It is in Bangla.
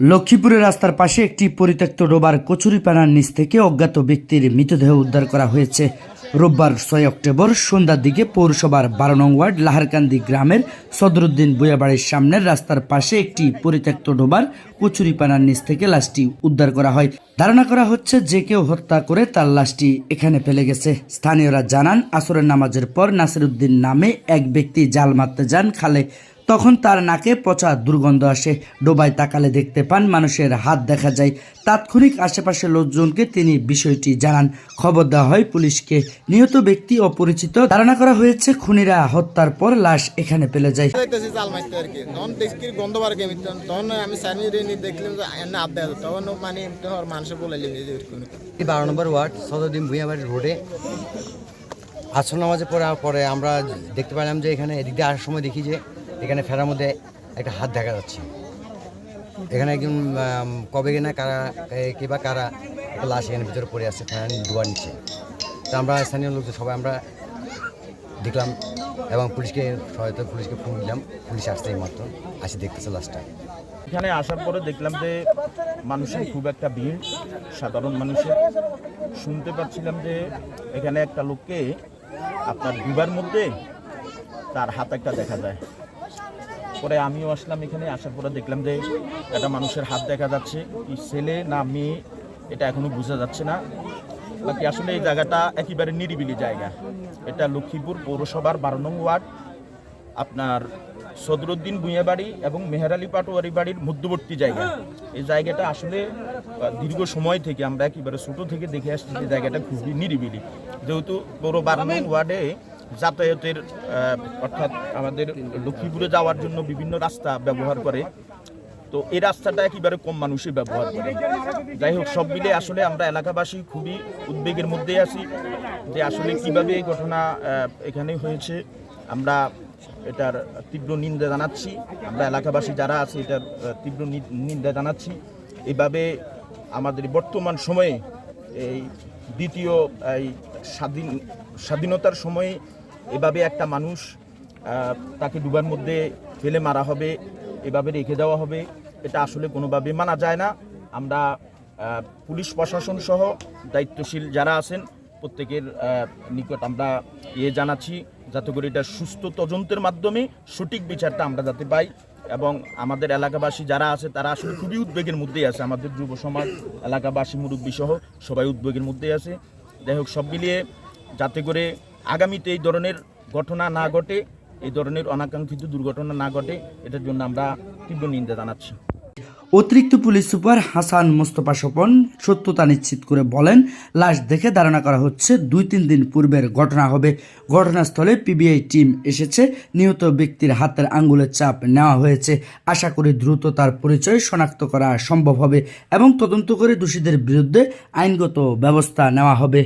লক্ষ্মীপুরের রাস্তার পাশে একটি পরিত্যক্ত ডোবার কচুরিপানার নিচ থেকে অজ্ঞাত ব্যক্তির মৃতদেহ উদ্ধার করা হয়েছে। রোববার ছয় অক্টোবর সন্ধ্যার দিকে পৌরসভার বারো নং ওয়ার্ড লাহারকান্দি গ্রামের সদরুদ্দিন বুয়াবাড়ির সামনের রাস্তার পাশে একটি পরিত্যক্ত ডোবার কচুরিপানার নিচ থেকে লাশটি উদ্ধার করা হয়। ধারণা করা হচ্ছে যে কেউ হত্যা করে তার লাশটি এখানে ফেলে গেছে। স্থানীয়রা জানান, আসরের নামাজের পর নাসিরুদ্দিন নামে এক ব্যক্তি জাল মারতে যান, খালে তখন তার নাকে পচা দুর্গন্ধ আসে। ডোবায় তাকালে দেখতে পান মানুষের হাত দেখা যায়। তাৎক্ষণিক আশেপাশের লোকজনকে তিনি বিষয়টি জানান। খবর দেওয়া হয় পুলিশকে নিহত ব্যক্তি অপরিচিত। ধারণা করা হয়েছে খুনিরা হত্যার পর লাশ এখানে পেলে যায়। বার মানে বারো নম্বর ওয়ার্ড সদরদিন ভুঁইয়াবাড়ি রোডে। আসর নামাজে পরে পরে আমরা দেখতে পেলাম যে এখানে এদিক দিয়ে আসার সময় দেখি যে এখানে ফেরার মধ্যে একটা হাত দেখা যাচ্ছে। এখানে একজন কবে কিনা কারা এ, কে বা কারা একটা লাশ এখানে ভিতরে পড়ে আছে ফ্যান ডুবার নিচে। তো আমরা স্থানীয় লোক সবাই আমরা দেখলাম এবং পুলিশকে সহায়তা পুলিশকে ফোন দিলাম। পুলিশ এই মাত্র আসি দেখতেছে লাশটা। এখানে আসার পরে দেখলাম যে মানুষের খুব একটা ভিড় সাধারণ মানুষের। শুনতে পাচ্ছিলাম যে এখানে একটা লোককে আপনার ডুবার মধ্যে তার হাত একটা দেখা যায়। পরে আমিও আসলাম এখানে, আসার পরে দেখলাম যে একটা মানুষের হাত দেখা যাচ্ছে। কি ছেলে না মেয়ে, এটা এখনও বোঝা যাচ্ছে না। বাকি আসলে এই জায়গাটা একেবারে নিরিবিলি জায়গা। এটা লক্ষ্মীপুর পৌরসভার বারো নং ওয়ার্ড। আপনার সদরুদ্দিন ভুঁইয়াবাড়ি এবং মেহের আলী পাটোয়ারি বাড়ির মধ্যবর্তী জায়গা। এই জায়গাটা আসলে দীর্ঘ সময় থেকে আমরা একেবারে ছোটো থেকে দেখে আসছি যে জায়গাটা খুবই নিরিবিলি। যেহেতু পৌর বারো নং ওয়ার্ডে যাতায়াতের অর্থাৎ আমাদের লক্ষ্মীপুরে যাওয়ার জন্য বিভিন্ন রাস্তা ব্যবহার করে। তো এই রাস্তাটা একেবারে কম মানুষই ব্যবহার করে। যাই হোক, সব মিলে আসলে আমরা এলাকাবাসী খুবই উদ্বেগের মধ্যে আছি যে আসলে কীভাবে এই ঘটনা এখানে হয়েছে। আমরা এটার তীব্র নিন্দা জানাচ্ছি। আমরা এলাকাবাসী যারা আছে, এটার তীব্র নিন্দা জানাচ্ছি। এভাবে আমাদের বর্তমান সময়ে এই দ্বিতীয়, এই স্বাধীন, স্বাধীনতার সময়ে এভাবে একটা মানুষ তাকে ডুবার মধ্যে ফেলে মারা হবে, এভাবে রেখে দেওয়া হবে, এটা আসলে কোনোভাবে মানা যায় না। আমরা পুলিশ প্রশাসন সহ দায়িত্বশীল যারা আছেন, প্রত্যেকের নিকট আমরা ইয়ে জানাচ্ছি, যাতে করে এটা সুস্থ তদন্তের মাধ্যমে সঠিক বিচারটা আমরা যাতে পাই এবং আমাদের এলাকাবাসী যারা আছে, তারা আসলে খুবই উদ্বেগের মধ্যেই আছে। আমাদের যুব সমাজ, এলাকাবাসী, মুরব্বী সহ সবাই উদ্বেগের মধ্যেই আছে। যাই হোক, সব মিলিয়ে যাতে করে আগামীতে এই ধরনের ঘটনা না ঘটে, এই ধরনের অনাকাঙ্ক্ষিত দুর্ঘটনা না ঘটে, এটার জন্য আমরা তীব্র নিন্দা জানাচ্ছি। অতিরিক্ত পুলিশ সুপার হাসান মোস্তফা স্বপন সত্যতা নিশ্চিত করে বলেন, লাশ দেখে ধারণা করা হচ্ছে দুই তিন দিন পূর্বের ঘটনা হবে। ঘটনাস্থলে পিবিআই টিম এসেছে, নিহত ব্যক্তির হাতের আঙ্গুলের চাপ নেওয়া হয়েছে। আশা করি দ্রুত তার পরিচয় শনাক্ত করা সম্ভব হবে এবং তদন্ত করে দোষীদের বিরুদ্ধে আইনগত ব্যবস্থা নেওয়া হবে।